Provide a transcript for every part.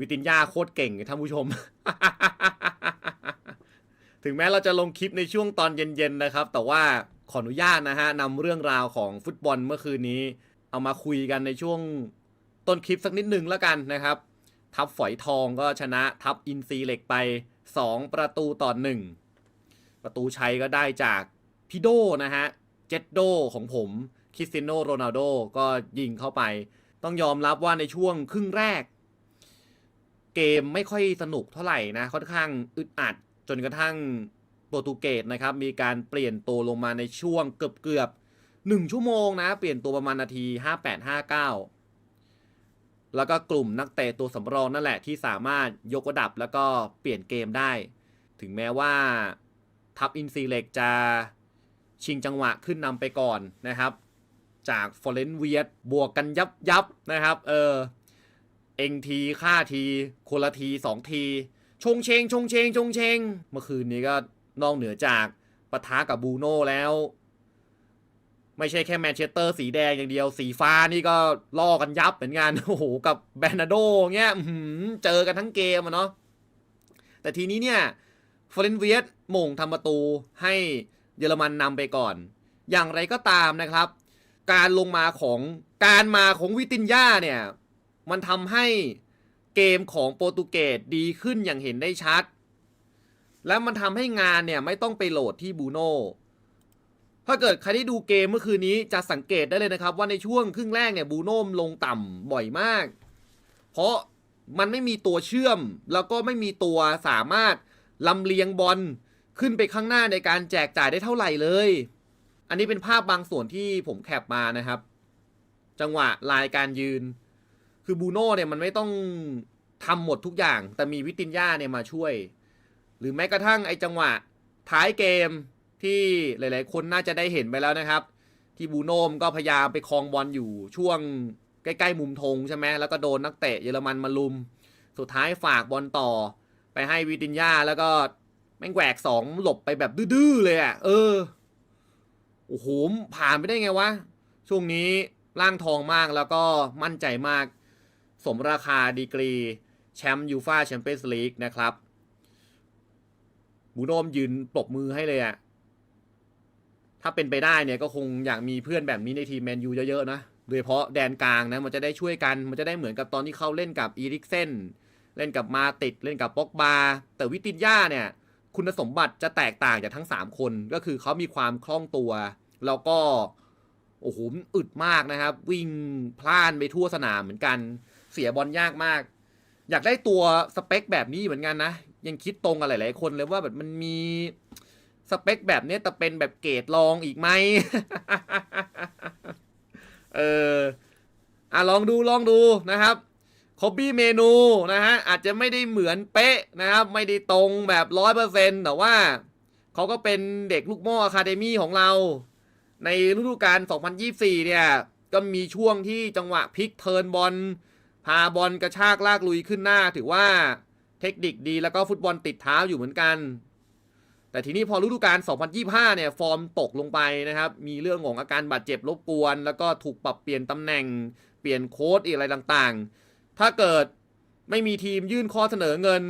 วิตินยาโคตรเก่งท่านผู้ชม ถึงแม้เราจะลงคลิปในช่วงตอนเย็นๆนะครับ แต่ว่าขออนุญาตนะฮะนำเรื่องราวของฟุตบอลเมื่อคืนนี้ เอามาคุยกันในช่วงต้นคลิปสักนิดหนึ่งแล้วกันนะครับ ทับฝอยทองก็ชนะทับอินซีเหล็กไป 2 ประตูต่อหนึ่งประตูชัยก็ได้จากพี่โดนะฮะเจ็ดโดของผมคริสเตียโนโรนัลโดก็ยิงเข้าไป ต้องยอมรับว่าในช่วงครึ่งแรก เกมไม่ค่อยสนุกเท่าไหร่นะ ค่อนข้างอึดอัดจนกระทั่งโปรตุเกสนะครับ มีการเปลี่ยนตัวลงมาในช่วงเกือบเกือบหนึ่งชั่วโมงนะ เปลี่ยนตัวประมาณนาที 58-59 แล้วก็กลุ่มนักเตะตัวสำรองนั่นแหละที่สามารถยกระดับแล้วก็เปลี่ยนเกมได้ ถึงแม้ว่าทัพอินซีเล็กจะชิงจังหวะขึ้นนำไปก่อนนะครับ จากฟอเรนเวียดบวกกันยับยับนะครับ เออ เองทีค่าทีคนละทีสองที ชงเชง ชงเชง ชงเชง เมื่อคืนนี้ก็นอกเหนือจากปะทะกับบูโน่แล้ว ไม่ใช่แค่แมนเชสเตอร์สีแดงอย่างเดียว สีฟ้านี่ก็ล่อกันยับเหมือนกันโอ้โห กับแบนาโดเงี้ยเจอกันทั้งเกมอะเนาะแต่ทีนี้เนี่ยฟอเรนเวียดมงทำประตูให้เยอรมันนำไปก่อน อย่างไรก็ตามนะครับ การลงมาของการมาของวิตินยาเนี่ย มันทำให้เกมของโปรตุเกสดีขึ้นอย่างเห็นได้ชัด และมันทำให้งานเนี่ยไม่ต้องไปโหลดที่บูโน่ถ้าเกิดใครได้ดูเกมเมื่อคืนนี้จะสังเกตได้เลยนะครับ ว่าในช่วงครึ่งแรกเนี่ยบูโน่ลงต่ำบ่อยมาก เพราะมันไม่มีตัวเชื่อม แล้วก็ไม่มีตัวสามารถลำเลียงบอลขึ้นไปข้างหน้าในการแจกจ่ายได้เท่าไหร่เลย อันนี้เป็นภาพบางส่วนที่ผมแคปมานะครับ จังหวะลายการยืน คือบูโน่เนี่ยมันไม่ต้องทำหมดทุกอย่าง แต่มีวิตินยาเนี่ยมาช่วย หรือแม้กระทั่งไอ้จังหวะท้ายเกมที่หลาย ๆ คนน่าจะได้เห็นไปแล้วนะครับ ที่บูโน่มก็พยายามไปคลองบอลอยู่ช่วงใกล้ ๆ มุมธงใช่ไหมแล้วก็โดนนักเตะเยอรมันมาลุม สุดท้ายฝากบอลต่อ ไปให้วิตินยาแล้วก็แม่งแหวกสองหลบไปแบบดื้อ ๆ เลยอะ เออ โอ้โห ผ่านไปได้ไงวะ ช่วงนี้ร่างทองมากแล้วก็มั่นใจมาก สมราคาดีกรีแชมป์ยูฟาแชมเปี้ยนส์ลีกนะครับบูโนมยืนปรบมือให้เลยอะถ้าเป็นไปได้เนี่ยก็คงอยากมีเพื่อนแบบนี้ในทีมแมนยูเยอะๆนะ โดยเฉพาะแดนกลางนะมันจะได้ช่วยกัน มันจะได้เหมือนกับตอนที่เขาเล่นกับอีริกเซนเล่นกับมาติดเล่นกับป็อกบา แต่วิตินย่าเนี่ย คุณสมบัติจะแตกต่างจากทั้ง 3 คน ก็คือเขามีความคล่องตัว แล้วก็ โอ้โหอึดมากนะครับ วิ่งพล่านไปทั่วสนามเหมือนกัน เสียบอลยากมาก อยากได้ตัวสเปคแบบนี้เหมือนกันนะ ยังคิดตรงกับหลายๆคนเลยว่าแบบมันมีสเปคแบบนี้แต่เป็นแบบเกรดรองอีกไหม เอออะลองดูลองดูนะครับคอบบี้เมนูนะฮะอาจจะไม่ได้เหมือนเป๊ะนะครับ ไม่ได้ตรงแบบร้อยเปอร์เซ็นต์แต่ว่าเขาก็เป็นเด็กลูกหม้ออะคาเดมี่ของเรา ในฤดูกาล 2024 เนี่ย ก็มีช่วงที่จังหวะพลิกเทิร์นบอล พาบอลกระชากลากลุยขึ้นหน้า ถือว่าเทคนิคดีแล้วก็ฟุตบอลติดเท้าอยู่เหมือนกัน แต่ทีนี้พอฤดูกาล 2025 เนี่ย ฟอร์มตกลงไปนะครับ มีเรื่องของอาการบาดเจ็บรบกวน แล้วก็ถูกปรับเปลี่ยนตำแหน่ง เปลี่ยนโค้ดอะไรต่างๆ ถ้าเกิดไม่มีทีมยื่นข้อเสนอเงิน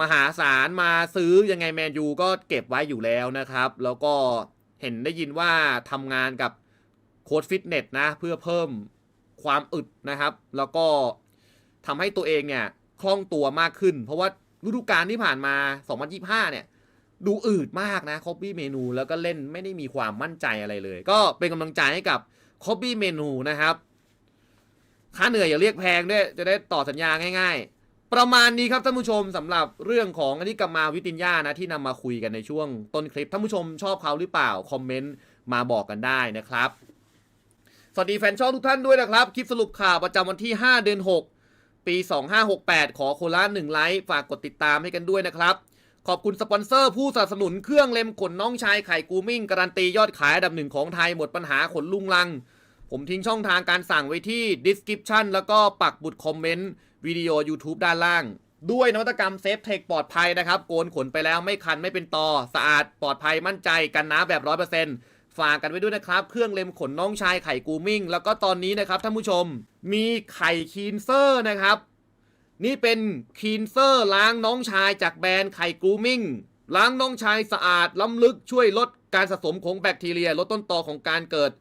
มหาศาลมาซื้อยังไงแมนยูก็เก็บไว้อยู่แล้วนะครับ แล้วก็เห็นได้ยินว่าทำงานกับโค้ดฟิตเนสนะ เพื่อเพิ่ม ความอึดนะครับ แล้วก็ทำให้ตัวเองเนี่ยคล่องตัวมากขึ้น เพราะว่าฤดูกาลที่ผ่านมา 2025 เนี่ย ดูอืดมากนะคอ p ปี้เมนูแล้วก็เล่นไม่ได้มีความมั่นใจอะไรเลย ก็เป็นกำลังใจให้กับคอ p ปี้เมนูนะครับค่าเหนื่อยอย่าเรียกแพงด้วยจะได้ต่อสัญญาง่ายๆ ประมาณนี้ครับท่านผู้ชมสำหรับเรื่องของอันนี้กับมาวิตินยานะที่นำมาคุยกันในช่วงต้นคลิปท่านผู้ชมชอบเขาหรือเปล่าคอมเมนต์มาบอกกันได้นะครับ สวัสดีแฟนช่องทุกท่านด้วยนะครับ คลิปสรุปข่าวประจำวันที่ 5 เดือน 6 ปี 2568 ขอโคละ1ไลค์ฝากกดติดตามให้กันด้วยนะครับ ขอบคุณสปอนเซอร์ผู้สนับสนุนเครื่องเล็มขนน้องชายไข่กูมิ่ง การันตียอดขายอันดับหนึ่งของไทยหมดปัญหาขนลุงลัง ผมทิ้งช่องทางการสั่งไว้ที่ description แล้วก็ปักบุดคอมเมนต์วิดีโอ YouTube ด้านล่าง ด้วยนวัตกรรมเซฟเทคปลอดภัยนะครับโกนขนไปแล้วไม่คันไม่เป็นตอสะอาดปลอดภัยมั่นใจกันน้ำแบบ100% ฝากกันไว้ด้วยนะครับ เครื่องเล็มขนน้องชายไข่กูมิ่ง แล้วก็ตอนนี้นะครับท่านผู้ชม มีไข่คีนเซอร์นะครับ นี่เป็นคีนเซอร์ล้างน้องชายจากแบรนด์ไข่กูมิ่ง ล้างน้องชายสะอาดล้ำลึกช่วยลดการสะสมของแบคทีเรีย ลดต้นตอของการเกิด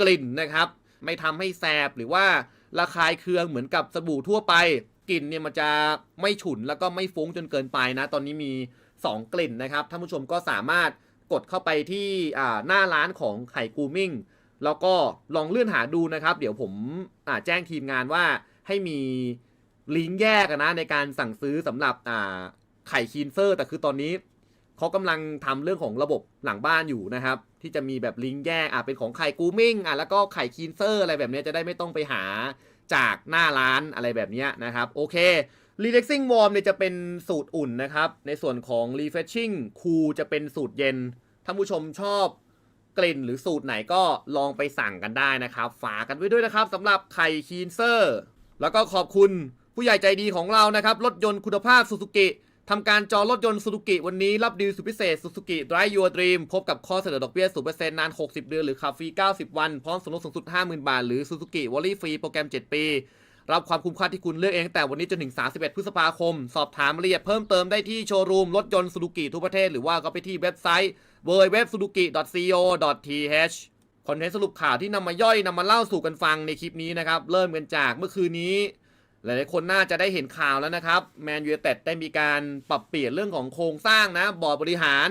กลิ่นนะครับ ไม่ทำให้แสบหรือว่าระคายเคืองเหมือนกับสบู่ทั่วไป กลิ่นเนี่ยมันจะไม่ฉุนแล้วก็ไม่ฟุ้งจนเกินไปนะ ตอนนี้มี 2 กลิ่นนะครับท่านผู้ชมก็สามารถ กดเข้าไปที่หน้าร้านของไข่กูมิ่งแล้วก็ลองเลื่อนหาดูนะครับ เดี๋ยวผมแจ้งทีมงานว่าให้มีลิงก์แยกนะในการสั่งซื้อสำหรับไข่คีนเซอร์ แต่คือตอนนี้เขากำลังทำเรื่องของระบบหลังบ้านอยู่นะครับ ที่จะมีแบบลิงก์แยกอะเป็นของไข่กูมิ่งอะแล้วก็ไข่คีนเซอร์อะไรแบบนี้จะได้ไม่ต้องไปหาจากหน้าร้านอะไรแบบนี้นะครับ โอเค Relaxing Warm เนี่ยจะเป็นสูตรอุ่นนะครับ ในส่วนของ Refreshing Cool จะเป็นสูตรเย็นท่านผู้ชมชอบกลิ่นหรือสูตรไหนก็ลองไปสั่งกันได้นะครับ ฝากกันไว้ด้วยนะครับสำหรับไข่คีนเซอร์ แล้วก็ขอบคุณผู้ใหญ่ใจดีของเรานะครับ รถยนต์คุณภาพ Suzuki ทำการจองรถยนต์ Suzuki วันนี้รับดีลสุดพิเศษ Suzuki Drive Your Dream พบกับข้อเสนอดอกเบี้ย 0%นาน 60 เดือน หรือขับฟรี 90 วัน พร้อมส่วนลดสูงสุด 50,000 บาท หรือ Suzuki w a l l y ฟรีโปรแกรม 7 ปี รับความคุ้มค่าที่คุณเลือกเองแต่วันนี้จนถึง 31 พฤษภาคม สอบถามรายละเอียดเพิ่มเติมได้ที่โชว์รูมรถยนต์ Suzuki ทุกประเทศ หรือว่าก็ไปที่เว็บไซต์ www.suzuki.co.th คอนเทนต์สรุปข่าวที่นำมาย่อยนำมาเล่าสู่กันฟังในคลิปนี้นะครับ เริ่มกันจากเมื่อคืนนี้ หลายๆคนน่าจะได้เห็นข่าวแล้วนะครับแมนยูเต็ดได้มีการปรับเปลี่ยนเรื่องของโครงสร้างนะบอร์ดบริหาร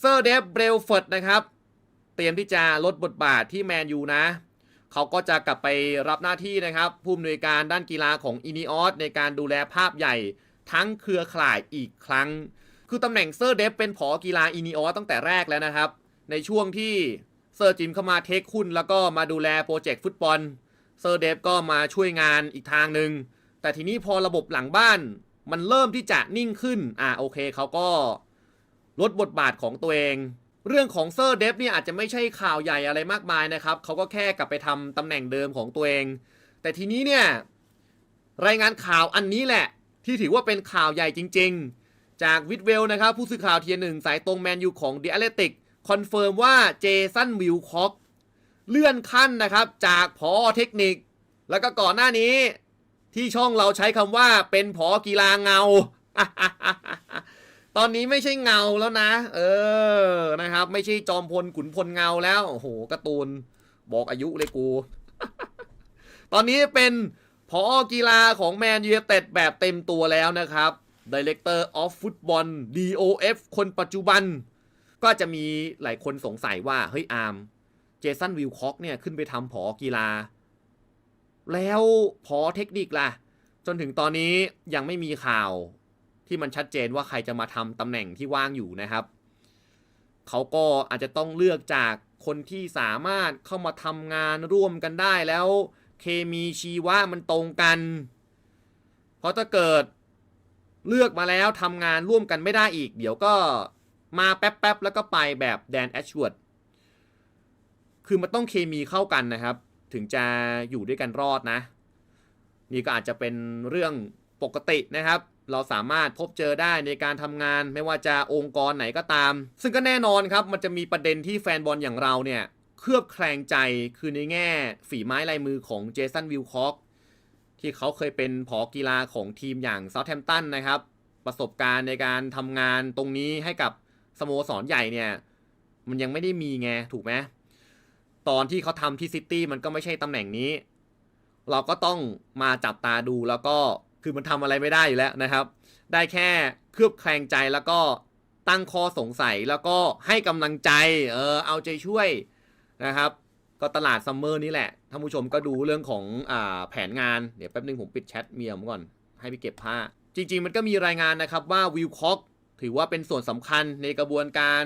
เซอร์เดฟเบรลฟอร์ดนะครับเตรียมที่จะลดบทบาทที่แมนยูนะ เขาก็จะกลับไปรับหน้าที่นะครับ ผู้อำนวยการด้านกีฬาของอินิออสในการดูแลภาพใหญ่ทั้งเครือข่ายอีกครั้ง คือตำแหน่งเซอร์เดฟเป็นผอกีฬาอินิออสตั้งแต่แรกแล้วนะครับ ในช่วงที่เซอร์จิมเข้ามาเทคหุ้นแล้วก็มาดูแลโปรเจกต์ฟุตบอลเซอร์เดฟก็มาช่วยงานอีกทางหนึ่งแต่ทีนี้พอระบบหลังบ้านมันเริ่มที่จะนิ่งขึ้น อ่าโอเคเขาก็ลดบทบาทของตัวเอง เรื่องของเซอร์เดฟเนี่ยอาจจะไม่ใช่ข่าวใหญ่อะไรมากมายนะครับเขาก็แค่กลับไปทำตำแหน่งเดิมของตัวเอง แต่ทีนี้เนี่ยรายงานข่าวอันนี้แหละ ที่ถือว่าเป็นข่าวใหญ่จริง ๆ จากวิดเวลนะครับ ผู้สื่อข่าวเทียหนึ่งสายตรงแมนยูของเดอะเลติกคอนเฟิร์มว่าเจสันวิลคอกเลื่อนขั้นนะครับ จากพอเทคนิค แล้วก็ก่อนหน้านี้ที่ช่องเราใช้คำว่าเป็นผอกีฬาเงา ตอนนี้ไม่ใช่เงาแล้วนะ เออนะครับ ไม่ใช่จอมพลขุนพลเงาแล้วโอ้โหการ์ตูนบอกอายุเลยกู ตอนนี้เป็นผอกีฬาของแมนยูเต็ดแบบเต็มตัวแล้วนะครับ Director of Football DOF คนปัจจุบัน ก็จะมีหลายคนสงสัยว่า เฮ้ยอาร์มเจสันวิลคอกเนี่ยขึ้นไปทำผอกีฬา แล้วพอเทคนิคล่ะ จนถึงตอนนี้ยังไม่มีข่าว ที่มันชัดเจนว่าใครจะมาทำตำแหน่งที่ว่างอยู่นะครับเขาก็อาจจะต้องเลือกจากคนที่สามารถเข้ามาทำงานร่วมกันได้แล้ว เคมีชีวะมันตรงกัน เพราะถ้าเกิดเลือกมาแล้วทำงานร่วมกันไม่ได้อีก เดี๋ยวก็มาแป๊บๆแล้วก็ไปแบบแดนแอชวดคือมันต้องเคมีเข้ากันนะครับ ถึงจะอยู่ด้วยกันรอดนะ นี่ก็อาจจะเป็นเรื่องปกตินะครับ เราสามารถพบเจอได้ในการทำงานไม่ว่าจะองค์กรไหนก็ตาม ซึ่งก็แน่นอนครับมันจะมีประเด็นที่แฟนบอลอย่างเราเนี่ยเคลือบแคลงใจคือในแง่ฝีไม้ลายมือของเจสันวิลคอกที่เขาเคยเป็นผอกีฬาของทีมอย่างเซาท์แฮมป์ตันนะครับ ประสบการณ์ในการทำงานตรงนี้ให้กับสโมสรใหญ่เนี่ย มันยังไม่ได้มีไงถูกไหมตอนที่เขาทำที่ซิตี้มันก็ไม่ใช่ตำแหน่งนี้ เราก็ต้องมาจับตาดูแล้วก็ คือมันทำอะไรไม่ได้อยู่แล้วนะครับ ได้แค่เคลือบแคลงใจแล้วก็ตั้งข้อสงสัยแล้วก็ให้กำลังใจ เออเอาใจช่วยนะครับ ก็ตลาดซัมเมอร์นี่แหละท่านผู้ชมก็ดูเรื่องของอแผนงาน เดี๋ยวแป๊บนึงผมปิดแชทเมียผมก่อน ให้ไปเก็บผ้า จริง ๆ มันก็มีรายงานนะครับว่าวิลคอกถือว่าเป็นส่วนสำคัญในกระบวนการ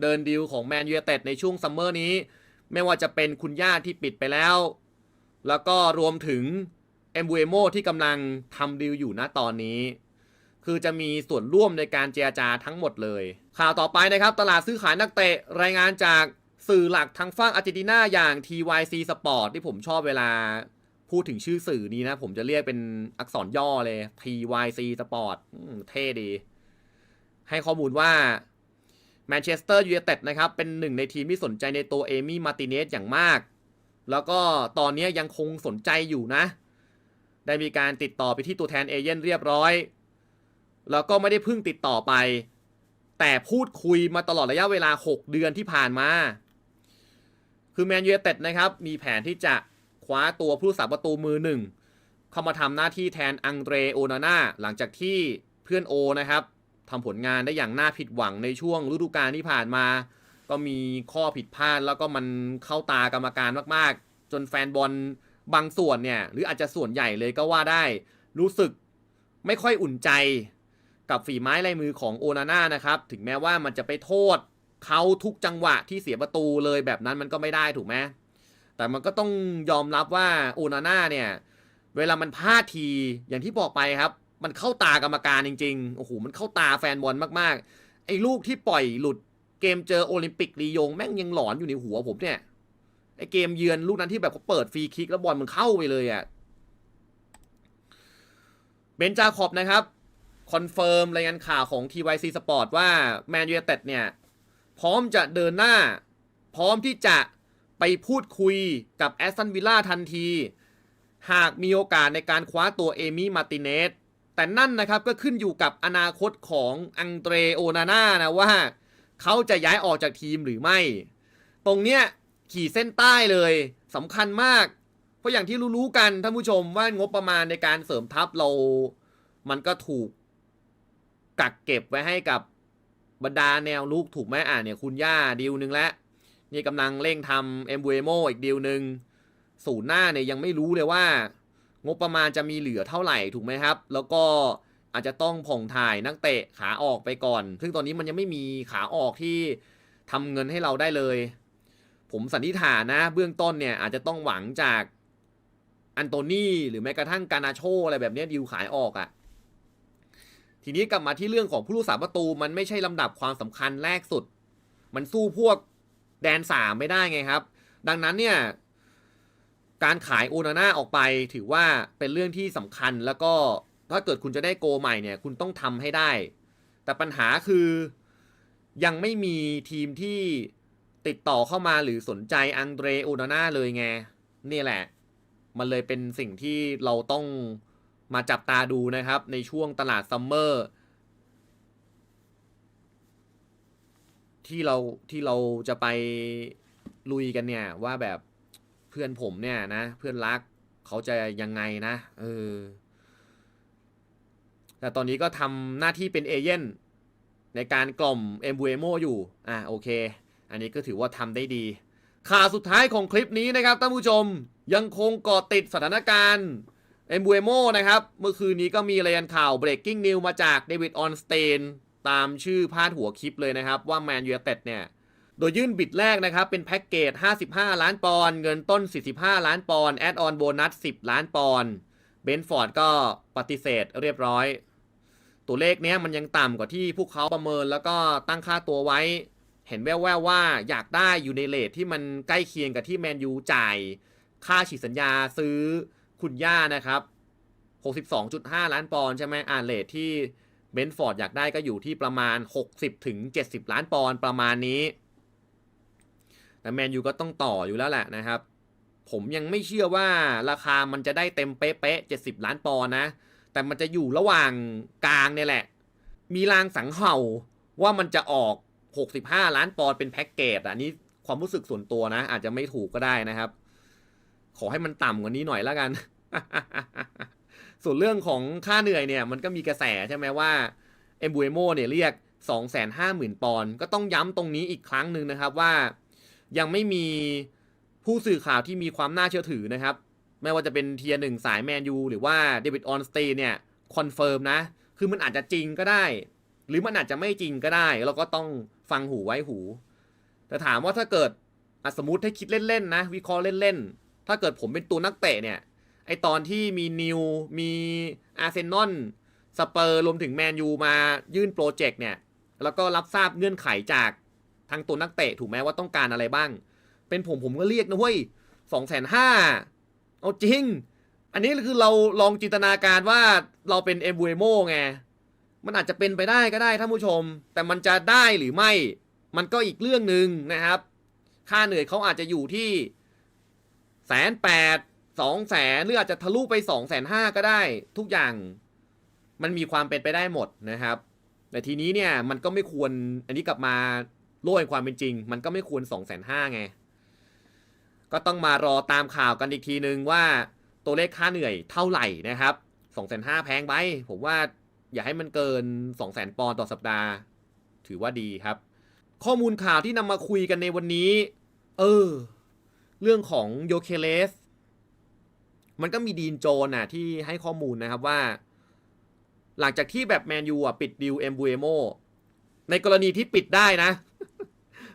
เดินดีลของแมนยูเต็ดในช่วงซัมเมอร์นี้ ไม่ว่าจะเป็นคุณย่าที่ปิดไปแล้ว แล้วก็รวมถึง เอมบูเอโมที่กำลังทำดีลอยู่ณตอนนี้ คือจะมีส่วนร่วมในการเจรจาทั้งหมดเลย ข่าวต่อไปนะครับ ตลาดซื้อขายนักเตะรายงานจากสื่อหลักทางฝั่งอาร์เจนตินาอย่าง TYC Sport ที่ผมชอบเวลาพูดถึงชื่อสื่อนี้นะ ผมจะเรียกเป็นอักษรย่อเลย TYC Sport อืมเท่ดี ให้ข้อมูลว่าแมนเชสเตอร์ยูไนเต็ดนะครับ เป็นหนึ่งในทีมที่สนใจในตัวเอมี่มาร์ติเนสอย่างมาก แล้วก็ตอนนี้ยังคงสนใจอยู่นะ ได้มีการติดต่อไปที่ตัวแทนเอเย่นเรียบร้อย แล้วก็ไม่ได้พิ่งติดต่อไป แต่พูดคุยมาตลอดระยะเวลา 6 เดือนที่ผ่านมา คือแมนยูเต็ดนะครับ มีแผนที่จะคว้าตัวผู้สาประตูมือหนึ่ง เข้ามาทำหน้าที่แทนอังเดรโอนาน่าหลังจากที่เพื่อนโอนะครับทำผลงานได้อย่างน่าผิดหวังในช่วงฤดูกาลที่ผ่านมา ก็มีข้อผิดพลาดแล้วก็มันเข้าตากรรมการมากๆ จนแฟนบอล บางส่วนเนี่ยหรืออาจจะส่วนใหญ่เลยก็ว่าได้ รู้สึกไม่ค่อยอุ่นใจกับฝีไม้ลายมือของโอนาน่านะครับ ถึงแม้ว่ามันจะไปโทษเขาทุกจังหวะที่เสียประตูเลยแบบนั้นมันก็ไม่ได้ถูกไหมแต่มันก็ต้องยอมรับว่าโอนาน่าเนี่ยเวลามันพลาดทีอย่างที่บอกไปครับ มันเข้าตากรรมการจริงๆโอ้โหมันเข้าตาแฟนบอลมากๆไอ้ลูกที่ปล่อยหลุดเกมเจอโอลิมปิกลียงแม่งยังหลอนอยู่ในหัวผมเนี่ย ไอเกมเยือนลูกนั้นที่แบบเขาเปิดฟรีคิกแล้วบอลมันเข้าไปเลยอะ่ะเบนจาคอบนะครับ คอนเฟิร์มรายงานข่าวของ TYC Sport ว่าแมนยูเต็ดเนี่ย พร้อมจะเดินหน้า พร้อมที่จะไปพูดคุยกับแอสตันวิลล่าทันที หากมีโอกาสในการคว้าตัวเอมี่มาร์ติเนสแต่นั่นนะครับก็ขึ้นอยู่กับอนาคตของอังเดรโอนาน่านะว่า เขาจะย้ายออกจากทีมหรือไม่ ตรงเนี้ย ขี่เส้นใต้เลยสำคัญมาก เพราะอย่างที่รู้ๆกันท่านผู้ชมว่างบประมาณในการเสริมทัพเรา มันก็ถูกกักเก็บไว้ให้กับบรรดาแนวลุกถูกไหมอ่าเนี่ยคุณย่าดีลหนึ่งแล้วนี่กำลังเร่งทำเอ็มบูเอโมอีกดีลหนึ่งศูนย์หน้าเนี่ยยังไม่รู้เลยว่า งบประมาณจะมีเหลือเท่าไหร่ถูกไหมครับ แล้วก็อาจจะต้องผ่องถ่ายนักเตะขาออกไปก่อน ซึ่งตอนนี้มันยังไม่มีขาออกที่ทำเงินให้เราได้เลย ผมสันนิษฐานนะ เบื้องต้นเนี่ยอาจจะต้องหวังจากอันโตนี่หรือแม้กระทั่งกานาโชอะไรแบบนี้ดีลขายออกอะ่ะ ทีนี้กลับมาที่เรื่องของผู้รักษาประตูมันไม่ใช่ลำดับความสำคัญแรกสุด มันสู้พวกแดนสามไม่ได้ไงครับ ดังนั้นเนี่ยการขายโอนาน่าออกไปถือว่าเป็นเรื่องที่สำคัญแล้วก็ถ้าเกิดคุณจะได้โกใหม่เนี่ย คุณต้องทำให้ได้ แต่ปัญหาคือยังไม่มีทีมที่ ติดต่อเข้ามาหรือสนใจอังเดรโอนาน่าเลยไงนี่แหละ มันเลยเป็นสิ่งที่เราต้องมาจับตาดูนะครับ ในช่วงตลาดซัมเมอร์ที่เราที่เราจะไปลุยกันเนี่ย ว่าแบบเพื่อนผมเนี่ยนะ เพื่อนรักเขาจะยังไงนะเออแต่ตอนนี้ก็ทำหน้าที่เป็นเอเย่นในการกล่อมเอมบูเอโมอยู่ อะโอเค อันนี้ก็ถือว่าทำได้ดี ข่าวสุดท้ายของคลิปนี้นะครับท่านผู้ชมยังคงเกาะติดสถานการณ์เอมบูเอโมนะครับ เมื่อคืนนี้ก็มีรายงานข่าว breaking news มาจากเดวิดออนสเตนตามชื่อพาดหัวคลิปเลยนะครับ ว่าแมนยูเต็ดเนี่ย โดยยื่นบิดแรกนะครับ เป็นแพ็กเกจ 55 ล้านปอนด์เงินต้น 45 ล้านปอนด์แอดออนโบนัส 10 ล้านปอนด์เบนฟอร์ดก็ปฏิเสธเรียบร้อย ตัวเลขเนี้ยมันยังต่ำกว่าที่พวกเขาประเมินแล้วก็ตั้งค่าตัวไว้ เห็นแว่วๆว่าอยากได้อยู่ในเลทที่มันใกล้เคียงกับที่แมนยูจ่าย ค่าฉีดสัญญาซื้อคุณย่านะครับ 62.5 ล้านปอนด์ใช่ไหมอ่าเลทที่เบนฟอร์ดอยากได้ก็อยู่ที่ประมาณ 60ถึง70 ล้านปอนด์ประมาณนี้ แต่แมนยูก็ต้องต่ออยู่แล้วแหละนะครับ ผมยังไม่เชื่อว่าราคามันจะได้เต็มเป๊ะๆ70 ล้านปอนด์นะ แต่มันจะอยู่ระหว่างกลางเนี่ยแหละ มีรางสังเห่าว่ามันจะออก 65 ล้านปอนด์เป็นแพ็กเกจอันนี้ความรู้สึกส่วนตัวนะ อาจจะไม่ถูกก็ได้นะครับ ขอให้มันต่ำกว่านี้หน่อยแล้วกัน ส่วนเรื่องของค่าเหนื่อยเนี่ย มันก็มีกระแสใช่ไหมว่าเอมบูเอโมเนี่ยเรียก 250,000 ปอนด์ก็ต้องย้ำตรงนี้อีกครั้งหนึ่งนะครับว่ายังไม่มีผู้สื่อข่าวที่มีความน่าเชื่อถือนะครับ ไม่ว่าจะเป็นเทียหนึ่งสายแมนยูหรือว่าเดวิดออนสตีเนี่ยคอนเฟิร์มนะ คือมันอาจจะจริงก็ได้ หรือมันอาจจะไม่จริงก็ได้ เราก็ต้อง ฟังหูไว้หู แต่ถามว่าถ้าเกิดอสมมติให้คิดเล่นๆนะ วิเคราะห์เล่นๆ ถ้าเกิดผมเป็นตัวนักเตะเนี่ย ไอตอนที่มีนิว มีอาร์เซนอล สเปอร์ รวมถึงแมนยูมายื่นโปรเจกต์เนี่ย แล้วก็รับทราบเงื่อนไขจากทางตัวนักเตะถูกไหมว่าต้องการอะไรบ้าง เป็นผมผมก็เรียกนะเว้ยสองแสนห้าเอาจริง อันนี้คือเราลองจินตนาการว่าเราเป็นเอมบูเอโมไง มันอาจจะเป็นไปได้ก็ได้ท่านผู้ชม แต่มันจะได้หรือไม่ มันก็อีกเรื่องหนึ่งนะครับ ค่าเหนื่อยเขาอาจจะอยู่ที่แสนแปดสองแสนหรืออาจจะทะลุไปสองแสนห้าก็ได้ ทุกอย่างมันมีความเป็นไปได้หมดนะครับ แต่ทีนี้เนี่ยมันก็ไม่ควรอันนี้กลับมาโลกแห่งความเป็นจริง มันก็ไม่ควรสองแสนห้าไง ก็ต้องมารอตามข่าวกันอีกทีนึงว่าตัวเลขค่าเหนื่อยเท่าไหร่นะครับสองแสนห้าแพงไปผมว่า อย่าให้มันเกินสองแสนปอนต่อสัปดาห์ ถือว่าดีครับ ข้อมูลข่าวที่นำมาคุยกันในวันนี้ เออ เรื่องของโยเคเลส มันก็มีดีนโจนน่ะที่ให้ข้อมูลนะครับว่า หลังจากที่แบบแมนยูอะปิดดิวเอ็มบูเอโมในกรณีที่ปิดได้นะ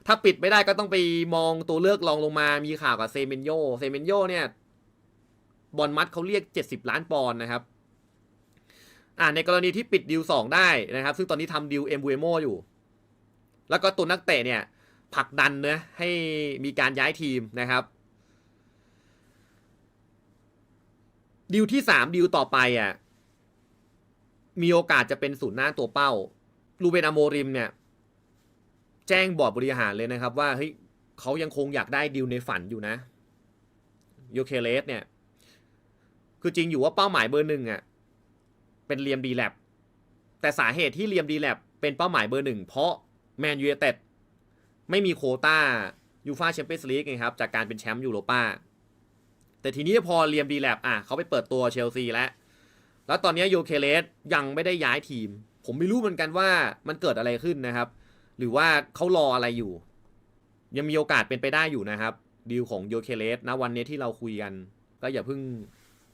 ถ้าปิดไม่ได้ก็ต้องไปมองตัวเลือกรองลงมา มีข่าวกับเซเมนโย เซเมนโยเนี่ย บอลมัดเขาเรียก 70 ล้านปอนด์นะครับ อ่าในกรณีที่ปิดดิวสองได้นะครับ ซึ่งตอนนี้ทำดิวเอ็มบูเอโมอยู่ แล้วก็ตัวนักเตะเนี่ยผลักดันเนะให้มีการย้ายทีมนะครับดิวที่สามดิวต่อไปอะมีโอกาสจะเป็นศูนย์หน้าตัวเป้าลูเบนอโมริมเนี่ย แจ้งบอร์ดบริหารเลยนะครับ ว่าเฮ้ยเขายังคงอยากได้ดิวในฝันอยู่นะโยเคเลสเนี่ย คือจริงอยู่ว่าเป้าหมายเบอร์หนึ่งอะ เป็นเลียมดีแลบแต่สาเหตุที่เลียมดีแลบเป็นเป้าหมายเบอร์หนึ่งเพราะแมนยู i เต็ดไม่มีโคต้ายูฟาแชมเปี้ยนส์ลีกไงครับจากการเป็นแชมป์ยูโรป้าแต่ทีนี้พอเลียมดีแลบอะเขาไปเปิดตัวเชลซีแล้ว แล้วตอนนี้โยเคเลสยังไม่ได้ย้ายทีม ผมไม่รู้เหมือนกันว่ามันเกิดอะไรขึ้นนะครับ หรือว่าเขารออะไรอยู่ ยังมีโอกาสเป็นไปได้อยู่นะครับดีลของโยเคเลสนะวันนี้ที่เราคุยกัน ก็อย่าเพิ่ง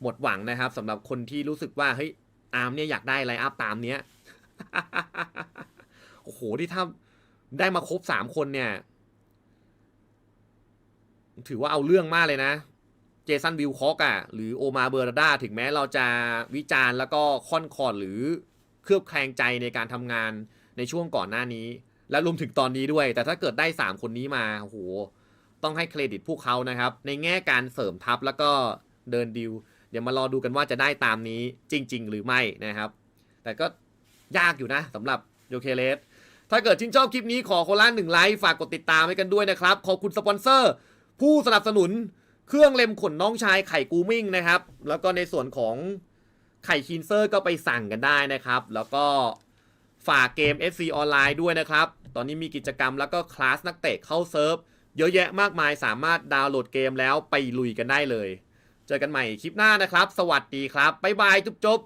หมดหวังนะครับสำหรับคนที่รู้สึกว่าเฮ้ย อาร์มเนี่ยอยากได้ไลน์อัพตามเนี้ยโอ้โหที่ถ้าได้มาครบสามคนเนี่ย ถือว่าเอาเรื่องมากเลยนะ เจสันวิลคอกอะหรือโอมาเบอร์ดาถึงแม้เราจะวิจารณ์แล้วก็ค่อนคอดหรือเคลือบแคลงใจในการทำงานในช่วงก่อนหน้านี้ และรวมถึงตอนนี้ด้วย แต่ถ้าเกิดได้ 3 คนนี้มาโอ้โหต้องให้เครดิตพวกเขานะครับ ในแง่การเสริมทัพแล้วก็เดินดิว เดี๋ยวมารอดูกันว่าจะได้ตามนี้จริง ๆ หรือไม่นะครับ แต่ก็ยากอยู่นะสำหรับโยเคเลสถ้าเกิดชื่นชอบคลิปนี้ขอคนละหนึ่งไลค์ฝากกดติดตามให้กันด้วยนะครับ ขอบคุณสปอนเซอร์ ผู้สนับสนุนเครื่องเล็มขนน้องชายไข่กูมิ่งนะครับ แล้วก็ในส่วนของไข่คีนเซอร์ก็ไปสั่งกันได้นะครับ แล้วก็ฝากเกม FC ออนไลน์ด้วยนะครับ ตอนนี้มีกิจกรรมแล้วก็คลาสนักเตะเข้าเซิร์ฟ เยอะแยะมากมายสามารถดาวน์โหลดเกมแล้วไปลุยกันได้เลย เจอกันใหม่คลิปหน้านะครับ สวัสดีครับบ๊ายบายจุ๊บ